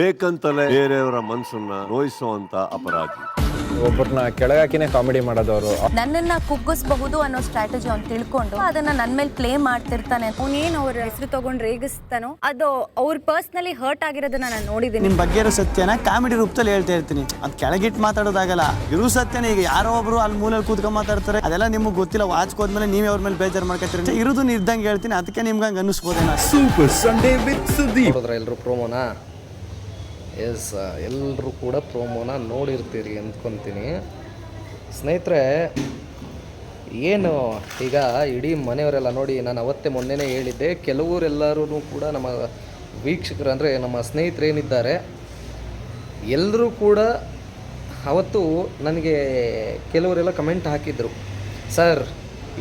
ಬೇಕಂತಲೇ ಬೇರೆಯವರ ಮನಸ್ಸನ್ನ ನೋಯಿಸುವಂತ ಅಪರಾಧಿ. ಒಬ್ಬರನ್ನ ಕೆಳಗಾಕಿನೇ ಕಾಮಿಡಿ ಮಾಡೋದವರು. ನನ್ನನ್ನ ಕುಗ್ಗಿಸಬಹುದು ಅನ್ನೋ ಸ್ಟ್ರಾಟಜಿ ಅವ್ನು ತಿಳ್ಕೊಂಡು ಅದನ್ನ ನನ್ನ ಮೇಲೆ ಪ್ಲೇ ಮಾಡ್ತಿರ್ತಾನೆ. ಅವನೇನು ಅವ್ರ ಹೆಸರು ತಗೊಂಡ್ ರೇಗಿಸ್ತಾನೋ ಅದು ಅವ್ರ ಪರ್ಸ್ನಲಿ ಹರ್ಟ್ ಆಗಿರೋದನ್ನ ನಾನು ನೋಡಿದ್ದೀನಿ ನಿಮ್ ಬಗ್ಗೆ ಇರೋ ಸತ್ಯನ ಕಾಮಿಡಿ ರೂಪದಲ್ಲಿ ಹೇಳ್ತಾ ಇರ್ತೀನಿ. ಅದ್ ಕೆಳಗಿಟ್ ಮಾತಾಡೋದಾಗಲ್ಲ. ಇರು ಸತ್ಯನ ಈಗ ಯಾರೋ ಒಬ್ರು ಅಲ್ಲಿ ಮೂಲೆಯಲ್ಲಿ ಕೂತ್ಕೊಂಡ್ ಮಾತಾಡ್ತಾರೆ. ಅದೆಲ್ಲ ನಿಮ್ಗೆ ಗೊತ್ತಿಲ್ಲ. ವಾಚ್ ಹೋದ್ಮೇಲೆ ನೀವೇ ಅವ್ರ ಮೇಲೆ ಬೇಜಾರು ಮಾಡ್ಕೊತೀರಿ ಇರುದು ಇದ್ದಂಗೆ ಹೇಳ್ತೀನಿ. ಅದಕ್ಕೆ ನಿಮ್ಗೆ ಹಂಗೆ ಅನ್ನಿಸ್ಬೋದೇನ. ಸೂಪರ್ ಸಂಡೇ ವಿತ್ ಸುದ್ದಿ ಎಲ್ರು ಎಲ್ಲರೂ ಪ್ರೋಮೋನ ಎಸ್ ಎಲ್ಲರೂ ಕೂಡ ಪ್ರೋಮೋನ ನೋಡಿರ್ತೀರಿ ಅಂದ್ಕೊತೀನಿ. ಸ್ನೇಹಿತರೆ, ಏನು ಈಗ ಇಡೀ ಮನೆಯವರೆಲ್ಲ ನೋಡಿ ನಾನು ಅವತ್ತೇ ಮೊನ್ನೆನೇ ಹೇಳಿದ್ದೆ ಕೆಲವರೆಲ್ಲರೂ ಕೂಡ ನಮ್ಮ ವೀಕ್ಷಕರು ಅಂದರೆ ನಮ್ಮ ಸ್ನೇಹಿತರೇನಿದ್ದಾರೆ ಎಲ್ಲರೂ ಕೂಡ ಅವತ್ತು ನನಗೆ ಕೆಲವರೆಲ್ಲ ಕಮೆಂಟ್ ಹಾಕಿದ್ರು. ಸರ್,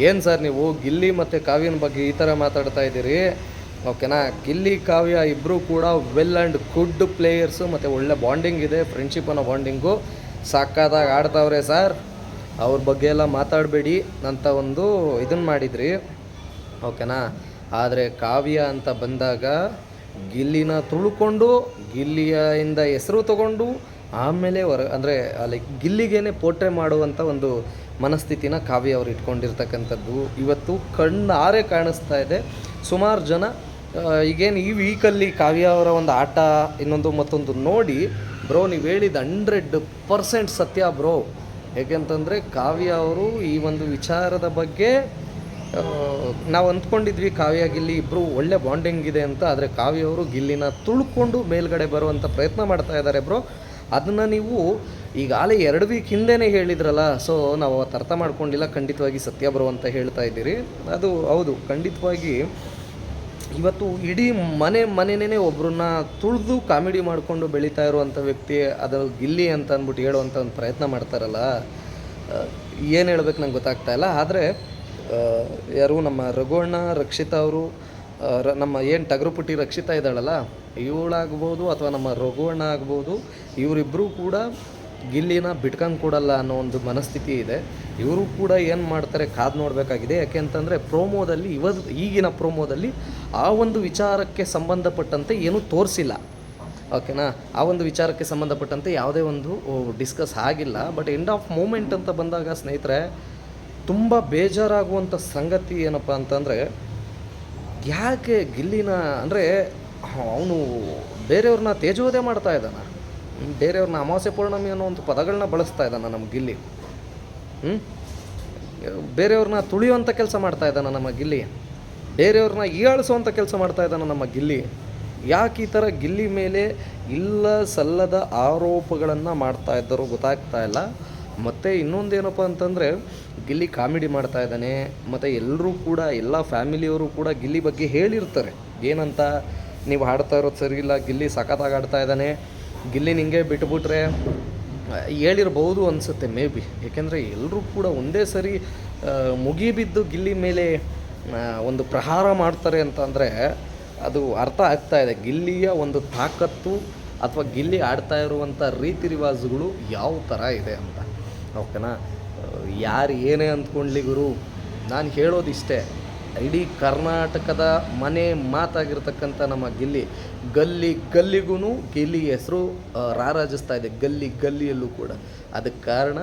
ಏನು ಸರ್ ನೀವು ಗಿಲ್ಲಿ ಮತ್ತು ಕಾವ್ಯನ ಬಗ್ಗೆ ಈ ಥರ ಮಾತಾಡ್ತಾ ಇದ್ದೀರಿ? ಓಕೆನಾ? ಗಿಲ್ಲಿ, ಕಾವ್ಯ ಇಬ್ಬರು ಕೂಡ ವೆಲ್ ಆ್ಯಂಡ್ ಗುಡ್ ಪ್ಲೇಯರ್ಸು ಮತ್ತು ಒಳ್ಳೆ ಬಾಂಡಿಂಗ್ ಇದೆ ಫ್ರೆಂಡ್ಶಿಪ್ ಅನ್ನೋ ಬಾಂಡಿಂಗು ಸಾಕಾದಾಗ ಆಡ್ತಾವ್ರೆ ಸರ್ ಅವ್ರ ಬಗ್ಗೆ ಎಲ್ಲ ಮಾತಾಡಬೇಡಿ. ಅಂತ ಒಂದು ಇದನ್ನು ಮಾಡಿದ್ರಿ. ಓಕೆನಾ? ಆದರೆ ಕಾವ್ಯ ಅಂತ ಬಂದಾಗ ಗಿಲ್ಲಿನ ತುಳ್ಕೊಂಡು ಗಿಲ್ಲಿಯಿಂದ ಹೆಸರು ತಗೊಂಡು, ಆಮೇಲೆ ಹೊರ, ಅಂದರೆ ಲೈಕ್ ಗಿಲ್ಲಿಗೇನೆ ಪೋಟ್ರೆ ಮಾಡುವಂಥ ಒಂದು ಮನಸ್ಥಿತಿನ ಕಾವ್ಯ ಅವ್ರು ಇಟ್ಕೊಂಡಿರ್ತಕ್ಕಂಥದ್ದು. ಇವತ್ತು ಕಣ್ಣಾರೆ ಕಾಣಿಸ್ತಾ ಇದೆ. ಸುಮಾರು ಜನ ಈಗೇನು ಈ ವೀಕಲ್ಲಿ ಕಾವ್ಯ ಅವರ ಒಂದು ಆಟ, ಇನ್ನೊಂದು ಮತ್ತೊಂದು ನೋಡಿ. ಬ್ರೋ ನೀವು ಹೇಳಿದ ಹಂಡ್ರೆಡ್ ಪರ್ಸೆಂಟ್ ಸತ್ಯ ಬ್ರೋ ಯಾಕೆಂತಂದರೆ ಕಾವ್ಯ ಅವರು ಈ ಒಂದು ವಿಚಾರದ ಬಗ್ಗೆ ನಾವು ಅಂದ್ಕೊಂಡಿದ್ವಿ ಕಾವ್ಯ ಗಿಲ್ಲಿ ಇಬ್ಬರು ಒಳ್ಳೆ ಬಾಂಡಿಂಗ್ ಇದೆ ಅಂತ, ಆದರೆ ಕಾವ್ಯ ಅವರು ಗಿಲ್ಲಿನ ತುಳ್ಕೊಂಡು ಮೇಲ್ಗಡೆ ಬರುವಂಥ ಪ್ರಯತ್ನ ಮಾಡ್ತಾ ಇದ್ದಾರೆ ಬ್ರೋ ಅದನ್ನು ನೀವು ಈಗಾಗಲೇ ಎರಡು ವೀಕ್ ಹಿಂದೆನೇ ಹೇಳಿದ್ರಲ್ಲ ಸೊ ನಾವು ಅವತ್ತು ಅರ್ಥ ಮಾಡ್ಕೊಂಡಿಲ್ಲ, ಖಂಡಿತವಾಗಿ ಸತ್ಯ ಬ್ರೋ ಅಂತ ಹೇಳ್ತಾ ಇದ್ದೀರಿ. ಅದು ಹೌದು, ಖಂಡಿತವಾಗಿ. ಇವತ್ತು ಇಡೀ ಮನೆ ಮನೆನೇ ಒಬ್ಬರನ್ನ ತುಳಿದು ಕಾಮಿಡಿ ಮಾಡಿಕೊಂಡು ಬೆಳೀತಾ ಇರುವಂಥ ವ್ಯಕ್ತಿ ಅದು ಗಿಲ್ಲಿ ಅಂತ ಅಂದ್ಬಿಟ್ಟು ಹೇಳುವಂಥ ಒಂದು ಪ್ರಯತ್ನ ಮಾಡ್ತಾರಲ್ಲ ಏನು ಹೇಳ್ಬೇಕು ನಂಗೆ ಗೊತ್ತಾಗ್ತಾ ಇಲ್ಲ. ಆದರೆ ಯಾರು ನಮ್ಮ ರಘುವಣ್ಣ, ರಕ್ಷಿತಾ ಅವರು ನಮ್ಮ ಏನು ಟಗರುಪುಟ್ಟಿ ರಕ್ಷಿತಾ ಇದ್ದಾಳಲ್ಲ, ಇವಳಾಗ್ಬೋದು ಅಥವಾ ನಮ್ಮ ರಘುವಣ್ಣ ಆಗ್ಬೋದು ಇವರಿಬ್ಬರೂ ಕೂಡ ಗಿಲ್ಲಿನ ಬಿಟ್ಕಂಡು ಕೊಡಲ್ಲ ಅನ್ನೋ ಒಂದು ಮನಸ್ಥಿತಿ ಇದೆ. ಇವರು ಕೂಡ ಏನು ಮಾಡ್ತಾರೆ ಕಾದು ನೋಡಬೇಕಾಗಿದೆ. ಯಾಕೆ ಅಂತಂದರೆ ಪ್ರೋಮೋದಲ್ಲಿ ಇವತ್ತು ಈಗಿನ ಪ್ರೋಮೋದಲ್ಲಿ ಆ ಒಂದು ವಿಚಾರಕ್ಕೆ ಸಂಬಂಧಪಟ್ಟಂತೆ ಏನೂ ತೋರಿಸಿಲ್ಲ. ಓಕೆನಾ? ಆ ಒಂದು ವಿಚಾರಕ್ಕೆ ಸಂಬಂಧಪಟ್ಟಂತೆ ಯಾವುದೇ ಒಂದು ಡಿಸ್ಕಸ್ ಆಗಿಲ್ಲ. ಬಟ್ ಎಂಡ್ ಆಫ್ ಮೂಮೆಂಟ್ ಅಂತ ಬಂದಾಗ ಸ್ನೇಹಿತರೆ, ತುಂಬ ಬೇಜಾರಾಗುವಂಥ ಸಂಗತಿ ಏನಪ್ಪ ಅಂತಂದರೆ, ಯಾಕೆ ಗಿಲ್ಲಿನ ಅಂದರೆ ಅವನು ಬೇರೆಯವ್ರನ್ನ ತೇಜೋದೇ ಮಾಡ್ತಾ ಇದ್ದಾನ. ಬೇರೆಯವ್ರನ್ನ ಅಮಾವಾಸ್ಯ ಪೌರ್ಣಮಿ ಅನ್ನೋ ಒಂದು ಪದಗಳನ್ನ ಬಳಸ್ತಾ ಇದ್ದಾನೆ ನಮ್ಮ ಗಿಲ್ಲಿ. ಹ್ಞೂ ಬೇರೆಯವ್ರನ್ನ ತುಳಿಯುವಂಥ ಕೆಲಸ ಮಾಡ್ತಾ ಇದ್ದಾನೆ ನಮ್ಮ ಗಿಲ್ಲಿ. ಬೇರೆಯವ್ರನ್ನ ಈಯಾಳಿಸುವಂಥ ಕೆಲಸ ಮಾಡ್ತಾ ಇದ್ದಾನೆ ನಮ್ಮ ಗಿಲ್ಲಿ. ಯಾಕೆ ಈ ಥರ ಗಿಲ್ಲಿ ಮೇಲೆ ಇಲ್ಲ ಸಲ್ಲದ ಆರೋಪಗಳನ್ನು ಮಾಡ್ತಾ ಇದ್ದರು ಗೊತ್ತಾಗ್ತಾ ಇಲ್ಲ. ಮತ್ತು ಇನ್ನೊಂದೇನಪ್ಪ ಅಂತಂದರೆ, ಗಿಲ್ಲಿ ಕಾಮಿಡಿ ಮಾಡ್ತಾ ಇದ್ದಾನೆ. ಮತ್ತು ಎಲ್ಲರೂ ಕೂಡ, ಎಲ್ಲ ಫ್ಯಾಮಿಲಿಯವರು ಕೂಡ ಗಿಲ್ಲಿ ಬಗ್ಗೆ ಹೇಳಿರ್ತಾರೆ. ಏನಂತ? ನೀವು ಹಾಡ್ತಾ ಇರೋದು ಸರಿ ಇಲ್ಲ, ಗಿಲ್ಲಿ ಸಖತ್ತಾಗಿ ಆಡ್ತಾ ಇದ್ದಾನೆ. ಗಿಲ್ಲಿ ನಿಂಗೆ ಬಿಟ್ಬಿಟ್ರೆ ಹೇಳಿರ್ಬೋದು ಅನಿಸುತ್ತೆ, ಮೇ ಬಿ. ಏಕೆಂದರೆ ಎಲ್ಲರೂ ಕೂಡ ಒಂದೇ ಸರಿ ಮುಗಿಬಿದ್ದು ಗಿಲ್ಲಿ ಮೇಲೆ ಒಂದು ಪ್ರಹಾರ ಮಾಡ್ತಾರೆ ಅಂತಂದರೆ ಅದು ಅರ್ಥ ಆಗ್ತಾ ಇದೆ. ಗಿಲ್ಲಿಯ ಒಂದು ತಾಕತ್ತು ಅಥವಾ ಗಿಲ್ಲಿ ಆಡ್ತಾ ಇರುವಂಥ ರೀತಿ ರಿವಾಜುಗಳು ಯಾವ ಥರ ಇದೆ ಅಂತ. ಓಕೆನಾ? ಯಾರು ಏನೇ ಅಂದ್ಕೊಂಡ್ಲಿ ಗುರು, ನಾನು ಹೇಳೋದಿಷ್ಟೇ, ಇಡೀ ಕರ್ನಾಟಕದ ಮನೆ ಮಾತಾಗಿರ್ತಕ್ಕಂಥ ನಮ್ಮ ಗಿಲ್ಲಿ ಗಲ್ಲಿ ಗಲ್ಲಿಗೂ ಗಿಲ್ಲಿ ಹೆಸರು ರಾರಾಜಿಸ್ತಾ ಇದೆ. ಗಲ್ಲಿ ಗಲ್ಲಿಯಲ್ಲೂ ಕೂಡ. ಅದಕ್ಕೆ ಕಾರಣ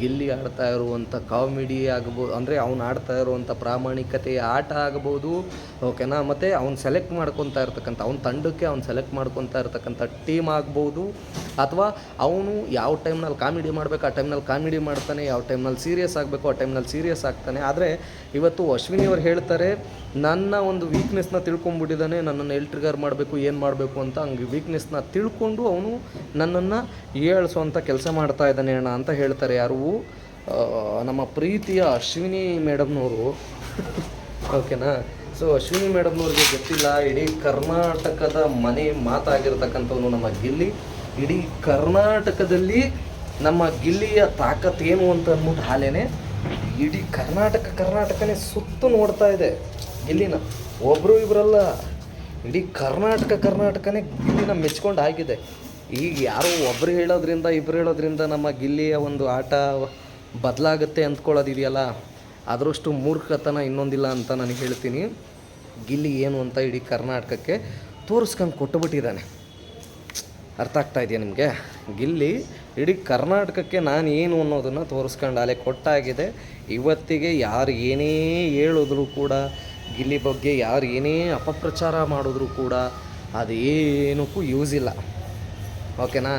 ಗಿಲ್ಲಿ ಆಡ್ತಾ ಇರುವಂಥ ಕಾಮಿಡಿ ಆಗ್ಬೋದು, ಅಂದರೆ ಅವ್ನು ಆಡ್ತಾ ಇರುವಂಥ ಪ್ರಾಮಾಣಿಕತೆಯ ಆಟ ಆಗ್ಬೋದು, ಓಕೆನಾ? ಮತ್ತು ಅವ್ನು ಸೆಲೆಕ್ಟ್ ಮಾಡ್ಕೊತಾ ಇರ್ತಕ್ಕಂಥ, ಅವ್ನ ತಂಡಕ್ಕೆ ಅವ್ನು ಸೆಲೆಕ್ಟ್ ಮಾಡ್ಕೊತಾ ಇರ್ತಕ್ಕಂಥ ಟೀಮ್ ಆಗ್ಬೋದು. ಅಥವಾ ಅವನು ಯಾವ ಟೈಮ್ನಲ್ಲಿ ಕಾಮಿಡಿ ಮಾಡಬೇಕು, ಆ ಟೈಮ್ನಲ್ಲಿ ಕಾಮಿಡಿ ಮಾಡ್ತಾನೆ, ಯಾವ ಟೈಮ್ನಲ್ಲಿ ಸೀರಿಯಸ್ ಆಗಬೇಕು, ಆ ಟೈಮ್ನಲ್ಲಿ ಸೀರಿಯಸ್ ಆಗ್ತಾನೆ. ಆದರೆ ಇವತ್ತು ಅಶ್ವಿನಿ ಅವ್ರು ಹೇಳ್ತಾರೆ, ನನ್ನ ಒಂದು ವೀಕ್ನೆಸ್ನ ತಿಳ್ಕೊಂಬಿಟ್ಟಿದ್ದಾನೆ ನನ್ನನ್ನು ಎಲ್ ಟ್ರಿಗರ್ ಮಾಡಬೇಕು ಏನು ಮಾಡಬೇಕು ಅಂತ ಹಂಗೆ ವೀಕ್ನೆಸ್ನ ತಿಳ್ಕೊಂಡು ಅವನು ನನ್ನನ್ನು ಅಂತ ಕೆಲಸ ಮಾಡ್ತಾ ಇದ್ದಾನೆ ಅಣ್ಣ ಅಂತ ಹೇಳ್ತಾರೆ. ಯಾರು? ನಮ್ಮ ಪ್ರೀತಿಯ ಅಶ್ವಿನಿ ಮೇಡಮ್ನವರು. ಓಕೆನಾ? ಸೊ ಅಶ್ವಿನಿ ಮೇಡಮ್ನವ್ರಿಗೆ ಗೊತ್ತಿಲ್ಲ, ಇಡೀ ಕರ್ನಾಟಕದ ಮನೆ ಮಾತಾಗಿರ್ತಕ್ಕಂಥವನು ನಮ್ಮ ಗಿಲ್ಲಿ. ಇಡೀ ಕರ್ನಾಟಕದಲ್ಲಿ ನಮ್ಮ ಗಿಲ್ಲಿಯ ತಾಕತ್ ಏನು ಅಂತ ಅಂದ್ಬಿಟ್ಟು ಹಾಲೇನೆ, ಇಡೀ ಕರ್ನಾಟಕ ಕರ್ನಾಟಕನೇ ಸುತ್ತು ನೋಡ್ತಾ ಇದೆ ಗಿಲ್ಲಿನ. ಒಬ್ಬರು ಇಬ್ಬರಲ್ಲ ಇಡೀ ಕರ್ನಾಟಕ ಕರ್ನಾಟಕನೇ ಗಿಲ್ಲಿನ ಮೆಚ್ಕೊಂಡು ಆಗಿದೆ. ಈಗ ಯಾರೋ ಒಬ್ರು ಹೇಳೋದ್ರಿಂದ ಇಬ್ಬರು ಹೇಳೋದ್ರಿಂದ ನಮ್ಮ ಗಿಲ್ಲಿಯ ಒಂದು ಆಟ ಬದಲಾಗುತ್ತೆ ಅಂದ್ಕೊಳ್ಳೋದಿದೆಯಲ್ಲ? ಅದರಷ್ಟು ಮೂರ್ಖತನ ಇನ್ನೊಂದಿಲ್ಲ ಅಂತ ನಾನು ಹೇಳ್ತೀನಿ. ಗಿಲ್ಲಿ ಏನು ಅಂತ ಇಡೀ ಕರ್ನಾಟಕಕ್ಕೆ ತೋರಿಸ್ಕೊಂಡು ಕೊಟ್ಟುಬಿಟ್ಟಿದ್ದಾನೆ. ಅರ್ಥ ಆಗ್ತಾ ಇದೆಯಾ ನಿಮಗೆ? ಗಿಲ್ಲಿ ಇಡೀ ಕರ್ನಾಟಕಕ್ಕೆ ನಾನು ಏನು ಅನ್ನೋದನ್ನು ತೋರಿಸ್ಕೊಂಡು ಅಲೆ ಕೊಟ್ಟಾಗಿದೆ. ಇವತ್ತಿಗೆ ಯಾರು ಏನೇ ಹೇಳಿದ್ರು ಕೂಡ ಗಿಲ್ಲಿ ಬಗ್ಗೆ ಯಾರು ಏನೇ ಅಪಪ್ರಚಾರ ಮಾಡಿದ್ರು ಕೂಡ ಅದೇನಕ್ಕೂ ಯೂಸ್ ಇಲ್ಲ. ಓಕೆನಾ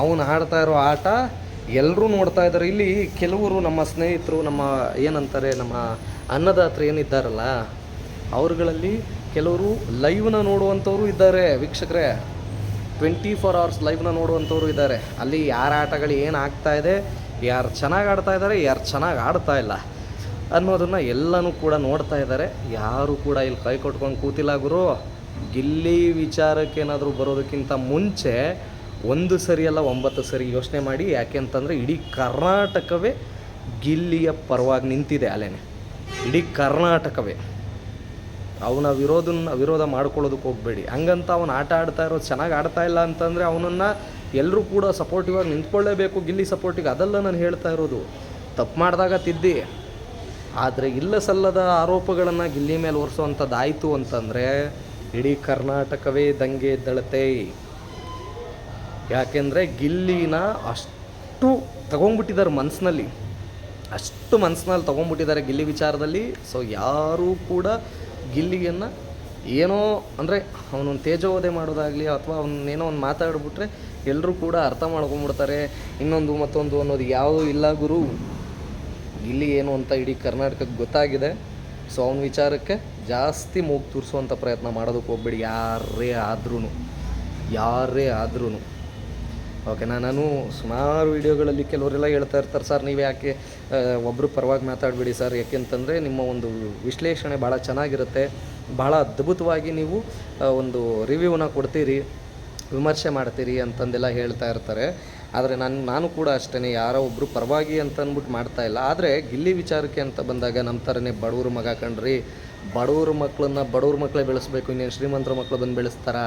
ಅವನು ಆಡ್ತಾ ಇರೋ ಆಟ ಎಲ್ಲರೂ ನೋಡ್ತಾ ಇದ್ದಾರೆ ಇಲ್ಲಿ ಕೆಲವರು ನಮ್ಮ ಸ್ನೇಹಿತರು, ನಮ್ಮ ಏನಂತಾರೆ, ನಮ್ಮ ಅನ್ನದಾತ್ರಿ ಏನಿದ್ದಾರಲ್ಲ, ಅವ್ರುಗಳಲ್ಲಿ ಕೆಲವರು ಲೈವ್ನ ನೋಡುವಂಥವ್ರು ಇದ್ದಾರೆ. ವೀಕ್ಷಕರೇ ಟ್ವೆಂಟಿ ಫೋರ್ ಅವರ್ಸ್ ಲೈವ್ನ ನೋಡುವಂಥವ್ರು ಇದ್ದಾರೆ. ಅಲ್ಲಿ ಯಾರ ಆಟಗಳು ಏನು ಆಗ್ತಾ ಇದೆ, ಯಾರು ಚೆನ್ನಾಗಿ ಆಡ್ತಾ ಇದ್ದಾರೆ ಯಾರು ಚೆನ್ನಾಗಿ ಆಡ್ತಾ ಇಲ್ಲ. ಅನ್ನೋದನ್ನು ಎಲ್ಲನೂ ಕೂಡ ನೋಡ್ತಾ ಇದ್ದಾರೆ. ಯಾರು ಕೂಡ ಇಲ್ಲಿ ಕೈ ಕೊಟ್ಕೊಂಡು ಕೂತಿಲ್ಲ ಗುರು. ಗಿಲ್ಲಿ ವಿಚಾರಕ್ಕೆ ಏನಾದರೂ ಬರೋದಕ್ಕಿಂತ ಮುಂಚೆ ಒಂದು ಸರಿ ಅಲ್ಲ ಒಂಬತ್ತು ಸರಿ ಯೋಚನೆ ಮಾಡಿ. ಯಾಕೆ ಅಂತಂದರೆ ಇಡೀ ಕರ್ನಾಟಕವೇ ಗಿಲ್ಲಿಯ ಪರವಾಗಿ ನಿಂತಿದೆ ಅಲೆನೆ. ಇಡೀ ಕರ್ನಾಟಕವೇ. ಅವನ ವಿರೋಧನ ವಿರೋಧ ಮಾಡ್ಕೊಳ್ಳೋದಕ್ಕೆ ಹೋಗಬೇಡಿ. ಹಂಗಂತ ಅವನು ಆಟ ಆಡ್ತಾ ಇರೋದು ಚೆನ್ನಾಗಿ ಆಡ್ತಾ ಇಲ್ಲ ಅಂತಂದರೆ ಅವನನ್ನು ಎಲ್ಲರೂ ಕೂಡ ಸಪೋರ್ಟಿವ್ ಆಗಿ ನಿಂತ್ಕೊಳ್ಳೇಬೇಕು. ಗಿಲ್ಲಿ ಸಪೋರ್ಟಿಗೆ ಅದೆಲ್ಲ ನಾನು ಹೇಳ್ತಾ ಇರೋದು. ತಪ್ಪು ಮಾಡಿದಾಗ ತಿದ್ದಿ. ಆದರೆ ಇಲ್ಲ ಸಲ್ಲದ ಆರೋಪಗಳನ್ನು ಗಿಲ್ಲಿ ಮೇಲೆ ಹೊರಿಸುವಂಥದ್ದಾಯಿತು ಅಂತಂದರೆ ಇಡೀ ಕರ್ನಾಟಕವೇ ದಂಗೆ ಎದ್ದಳತೆ ಯಾಕೆಂದರೆ ಗಿಲ್ಲಿನ ಅಷ್ಟು ತಗೊಂಡ್ಬಿಟ್ಟಿದ್ದಾರೆ ಮನಸ್ಸಿನಲ್ಲಿ ಅಷ್ಟು ಮನಸ್ಸಿನಲ್ಲಿ ತೊಗೊಂಡ್ಬಿಟ್ಟಿದ್ದಾರೆ ಗಿಲ್ಲಿ ವಿಚಾರದಲ್ಲಿ. ಸೊ ಯಾರೂ ಕೂಡ ಗಿಲ್ಲಿಯನ್ನು ಏನೋ ಅಂದರೆ ಅವನೊಂದು ತೇಜೋವಧೆ ಮಾಡೋದಾಗಲಿ ಅಥವಾ ಅವನೇನೋ ಒಂದು ಮಾತಾಡಿಬಿಟ್ರೆ ಎಲ್ಲರೂ ಕೂಡ ಅರ್ಥ ಮಾಡ್ಕೊಂಬಿಡ್ತಾರೆ. ಇನ್ನೊಂದು ಮತ್ತೊಂದು ಅನ್ನೋದು ಯಾವುದೂ ಇಲ್ಲ ಗುರು. ಗಿಲ್ಲಿ ಏನು ಅಂತ ಇಡೀ ಕರ್ನಾಟಕಕ್ಕೆ ಗೊತ್ತಾಗಿದೆ. ಸೊ ಅವನ ವಿಚಾರಕ್ಕೆ ಜಾಸ್ತಿ ಮೂಗು ತೂರಿಸುವಂಥ ಪ್ರಯತ್ನ ಮಾಡೋದಕ್ಕೆ ಹೋಗ್ಬೇಡಿ. ಯಾರೇ ಆದ್ರೂ ಯಾರೇ ಆದ್ರೂ ಓಕೆನಾ? ನಾನು ಸುಮಾರು ವಿಡಿಯೋಗಳಲ್ಲಿ ಕೆಲವರೆಲ್ಲ ಹೇಳ್ತಾ ಇರ್ತಾರೆ, ಸರ್, ನೀವು ಯಾಕೆ ಒಬ್ಬರು ಪರವಾಗಿ ಮಾತಾಡಬೇಡಿ ಸರ್. ಯಾಕೆಂತಂದರೆ ನಿಮ್ಮ ಒಂದು ವಿಶ್ಲೇಷಣೆ ಭಾಳ ಚೆನ್ನಾಗಿರುತ್ತೆ. ಭಾಳ ಅದ್ಭುತವಾಗಿ ನೀವು ಒಂದು ರಿವ್ಯೂನ ಕೊಡ್ತೀರಿ, ವಿಮರ್ಶೆ ಮಾಡ್ತೀರಿ ಅಂತಂದೆಲ್ಲ ಹೇಳ್ತಾ ಇರ್ತಾರೆ. ಆದರೆ ನಾನು ನಾನು ಕೂಡ ಅಷ್ಟೇ ಯಾರೋ ಒಬ್ಬರು ಪರವಾಗಿ ಅಂತ ಅಂದ್ಬಿಟ್ಟು ಮಾಡ್ತಾ ಇಲ್ಲ. ಆದರೆ ಗಿಲ್ಲಿ ವಿಚಾರಕ್ಕೆ ಅಂತ ಬಂದಾಗ ನಮ್ಮ ಥರನೇ ಬಡವ್ರ ಮಗ ಕಣ್ರಿ. ಬಡವ್ರ ಮಕ್ಕಳನ್ನ ಬಡವ್ರ ಮಕ್ಕಳೇ ಬೆಳೆಸಬೇಕು, ಇನ್ನೇನು ಶ್ರೀಮಂತರ ಮಕ್ಕಳು ಬಂದು ಬೆಳೆಸ್ತಾರಾ?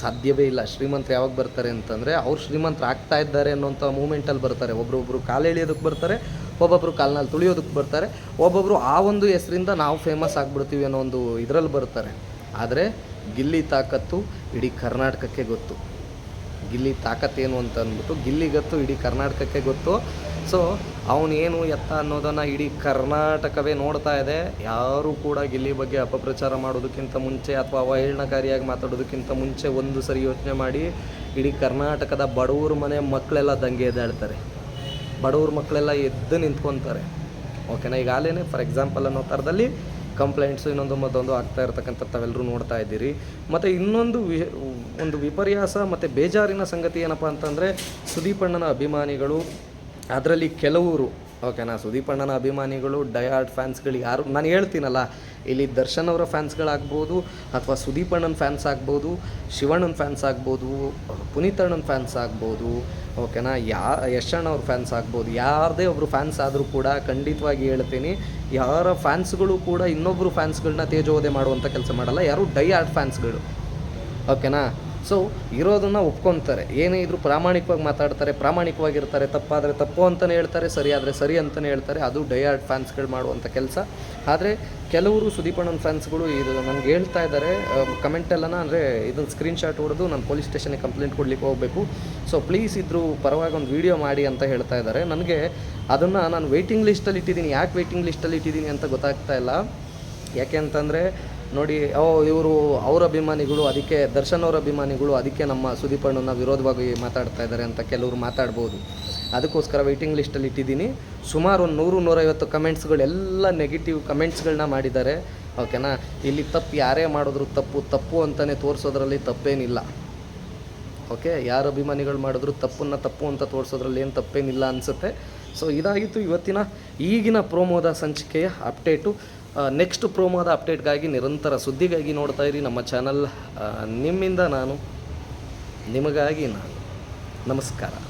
ಸಾಧ್ಯವೇ ಇಲ್ಲ. ಶ್ರೀಮಂತರು ಯಾವಾಗ ಬರ್ತಾರೆ ಅಂತಂದರೆ, ಅವ್ರು ಶ್ರೀಮಂತರು ಆಗ್ತಾ ಇದ್ದಾರೆ ಅನ್ನೋಂಥ ಮೂಮೆಂಟಲ್ಲಿ ಬರ್ತಾರೆ. ಒಬ್ಬರೊಬ್ಬರು ಕಾಲು ಎಳಿಯೋದಕ್ಕೆ ಬರ್ತಾರೆ ಒಬ್ಬೊಬ್ಬರು ಕಾಲ್ನಲ್ಲಿ ತುಳಿಯೋದಕ್ಕೆ ಬರ್ತಾರೆ ಒಬ್ಬೊಬ್ಬರು ಆ ಒಂದು ಹೆಸರಿಂದ ನಾವು ಫೇಮಸ್ ಆಗಿಬಿಡ್ತೀವಿ ಅನ್ನೋ ಒಂದು ಇದರಲ್ಲಿ ಬರ್ತಾರೆ. ಆದರೆ ಗಿಲ್ಲಿ ತಾಕತ್ತು ಇಡೀ ಕರ್ನಾಟಕಕ್ಕೆ ಗೊತ್ತು. ಗಿಲ್ಲಿ ತಾಕತ್ತೇನು ಅಂತ ಅಂದ್ಬಿಟ್ಟು ಗಿಲ್ಲಿಗತ್ತು ಇಡೀ ಕರ್ನಾಟಕಕ್ಕೆ ಗೊತ್ತು. ಸೊ ಅವನೇನು ಎತ್ತ ಅನ್ನೋದನ್ನು ಇಡೀ ಕರ್ನಾಟಕವೇ ನೋಡ್ತಾ ಇದೆ. ಯಾರೂ ಕೂಡ ಗಿಲ್ಲಿ ಬಗ್ಗೆ ಅಪಪ್ರಚಾರ ಮಾಡೋದಕ್ಕಿಂತ ಮುಂಚೆ ಅಥವಾ ಅವಹೇಳನಕಾರಿಯಾಗಿ ಮಾತಾಡೋದಕ್ಕಿಂತ ಮುಂಚೆ ಒಂದು ಸರಿ ಯೋಚನೆ ಮಾಡಿ ಇಡೀ ಕರ್ನಾಟಕದ ಬಡವ್ರ ಮನೆ ಮಕ್ಕಳೆಲ್ಲ ದಂಗೆ ಎದ್ದಾಳ್ತಾರೆ. ಬಡವ್ರ ಮಕ್ಕಳೆಲ್ಲ ಎದ್ದು ನಿಂತ್ಕೊತಾರೆ. ಓಕೆನಾ ಈಗ ಆಲೇನೆ ಫಾರ್ ಎಕ್ಸಾಂಪಲ್ ಅನ್ನೋ ಥರದಲ್ಲಿ ಕಂಪ್ಲೇಂಟ್ಸು ಇನ್ನೊಂದು ಮತ್ತೊಂದು ಆಗ್ತಾ ಇರ್ತಕ್ಕಂಥ ತಾವೆಲ್ಲರೂ ನೋಡ್ತಾ ಇದ್ದೀರಿ. ಮತ್ತು ಇನ್ನೊಂದು ವಿ ಒಂದು ವಿಪರ್ಯಾಸ ಮತ್ತು ಬೇಜಾರಿನ ಸಂಗತಿ ಏನಪ್ಪ ಅಂತಂದರೆ ಸುದೀಪಣ್ಣನ ಅಭಿಮಾನಿಗಳು, ಅದರಲ್ಲಿ ಕೆಲವರು ಓಕೆನಾ ಸುದೀಪಣ್ಣನ ಅಭಿಮಾನಿಗಳು ಡಯಾರ್ಡ್ ಫ್ಯಾನ್ಸ್ಗಳು ಯಾರು, ನಾನು ಹೇಳ್ತೀನಲ್ಲ ಇಲ್ಲಿ ದರ್ಶನ್ ಅವರ ಫ್ಯಾನ್ಸ್ಗಳಾಗ್ಬೋದು ಅಥವಾ ಸುದೀಪ್ ಅಣ್ಣನ ಫ್ಯಾನ್ಸ್ ಆಗ್ಬೋದು, ಶಿವಣ್ಣನ ಫ್ಯಾನ್ಸ್ ಆಗ್ಬೋದು, ಪುನೀತ್ ಅಣ್ಣನ ಫ್ಯಾನ್ಸ್ ಆಗ್ಬೋದು ಓಕೆನಾ ಯಾ ಯಶಣ್ಣ ಅವ್ರ ಫ್ಯಾನ್ಸ್ ಆಗ್ಬೋದು. ಯಾರದೇ ಒಬ್ಬರು ಫ್ಯಾನ್ಸ್ ಆದರೂ ಕೂಡ ಖಂಡಿತವಾಗಿ ಹೇಳ್ತೀನಿ, ಯಾರ ಫ್ಯಾನ್ಸ್ಗಳು ಕೂಡ ಇನ್ನೊಬ್ಬರು ಫ್ಯಾನ್ಸ್ಗಳನ್ನ ತೇಜೋದೆ ಮಾಡುವಂಥ ಕೆಲಸ ಮಾಡಲ್ಲ, ಯಾರು ಡೈ ಆರ್ಟ್ ಫ್ಯಾನ್ಸ್ಗಳು. ಓಕೆನಾ ಸೊ ಇರೋದನ್ನ ಒಪ್ಕೊತಾರೆ. ಏನೇ ಇದ್ರು ಪ್ರಾಮಾಣಿಕವಾಗಿ ಮಾತಾಡ್ತಾರೆ, ಪ್ರಾಮಾಣಿಕವಾಗಿರ್ತಾರೆ, ತಪ್ಪಾದರೆ ತಪ್ಪು ಅಂತಲೇ ಹೇಳ್ತಾರೆ, ಸರಿ ಆದರೆ ಸರಿ ಅಂತಲೇ ಹೇಳ್ತಾರೆ. ಅದು ಡಯಾರ್ಡ್ ಫ್ಯಾನ್ಸ್ಗಳು ಮಾಡುವಂಥ ಕೆಲಸ. ಆದರೆ ಕೆಲವರು ಸುದೀಪಣ್ಣನ ಫ್ಯಾನ್ಸ್ಗಳು ಇದು ನನಗೆ ಹೇಳ್ತಾ ಇದ್ದಾರೆ ಕಮೆಂಟೆಲ್ಲನ ಅಂದರೆ ಇದನ್ನು ಸ್ಕ್ರೀನ್ಶಾಟ್ ಹೊಡೆದು ನಾನು ಪೊಲೀಸ್ ಸ್ಟೇಷನ್ಗೆ ಕಂಪ್ಲೇಂಟ್ ಕೊಡಲಿಕ್ಕೆ ಹೋಗಬೇಕು. ಸೊ ಪ್ಲೀಸ್ ಇದ್ರು ಪರವಾಗಿ ಒಂದು ವೀಡಿಯೋ ಮಾಡಿ ಅಂತ ಹೇಳ್ತಾ ಇದ್ದಾರೆ ನನಗೆ ಅದನ್ನು ನಾನು ವೆಯ್ಟಿಂಗ್ ಲಿಸ್ಟಲ್ಲಿ ಇಟ್ಟಿದ್ದೀನಿ ಯಾಕೆ ವೆಯ್ಟಿಂಗ್ ಲಿಸ್ಟಲ್ಲಿ ಇಟ್ಟಿದ್ದೀನಿ ಅಂತ ಗೊತ್ತಾಗ್ತಾ ಇಲ್ಲ. ಯಾಕೆ ಅಂತಂದರೆ ನೋಡಿ ಓ ಇವರು ಅವ್ರ ಅಭಿಮಾನಿಗಳು, ಅದಕ್ಕೆ ದರ್ಶನ್ ಅವರ ಅಭಿಮಾನಿಗಳು, ಅದಕ್ಕೆ ನಮ್ಮ ಸುದೀಪಣ್ಣನ ವಿರೋಧವಾಗಿ ಮಾತಾಡ್ತಾ ಇದ್ದಾರೆ ಅಂತ ಕೆಲವರು ಮಾತಾಡ್ಬೋದು. ಅದಕ್ಕೋಸ್ಕರ ವೆಯ್ಟಿಂಗ್ ಲಿಸ್ಟಲ್ಲಿ ಇಟ್ಟಿದ್ದೀನಿ. ಸುಮಾರು ಒಂದು ನೂರು, ನೂರೈವತ್ತು ಕಮೆಂಟ್ಸ್ಗಳೆಲ್ಲ ನೆಗೆಟಿವ್ ಕಮೆಂಟ್ಸ್ಗಳನ್ನ ಮಾಡಿದ್ದಾರೆ. ಓಕೆನಾ ಇಲ್ಲಿ ತಪ್ಪು, ಯಾರೇ ಮಾಡಿದ್ರು ತಪ್ಪು ತಪ್ಪು ಅಂತಲೇ ತೋರಿಸೋದ್ರಲ್ಲಿ ತಪ್ಪೇನಿಲ್ಲ. ಓಕೆ ಯಾರು ಅಭಿಮಾನಿಗಳು ಮಾಡಿದ್ರು ತಪ್ಪನ್ನು ತಪ್ಪು ಅಂತ ತೋರಿಸೋದ್ರಲ್ಲಿ ಏನು ತಪ್ಪೇನಿಲ್ಲ ಅನಿಸುತ್ತೆ. ಸೊ ಇದಾಗಿತ್ತು ಇವತ್ತಿನ ಈಗಿನ ಪ್ರೋಮೋದ ಸಂಚಿಕೆಯ ಅಪ್ಡೇಟು ನೆಕ್ಸ್ಟ್ ಪ್ರೋಮೋದ ಅಪ್ಡೇಟ್ಗಾಗಿ ನಿರಂತರ ಸುದ್ದಿಗಾಗಿ ನೋಡ್ತಾ ಇರಿ ನಮ್ಮ ಚಾನಲ್ ನಿಮ್ಮಿಂದ ನಾನು ನಿಮಗಾಗಿ ನಾನು. ನಮಸ್ಕಾರ.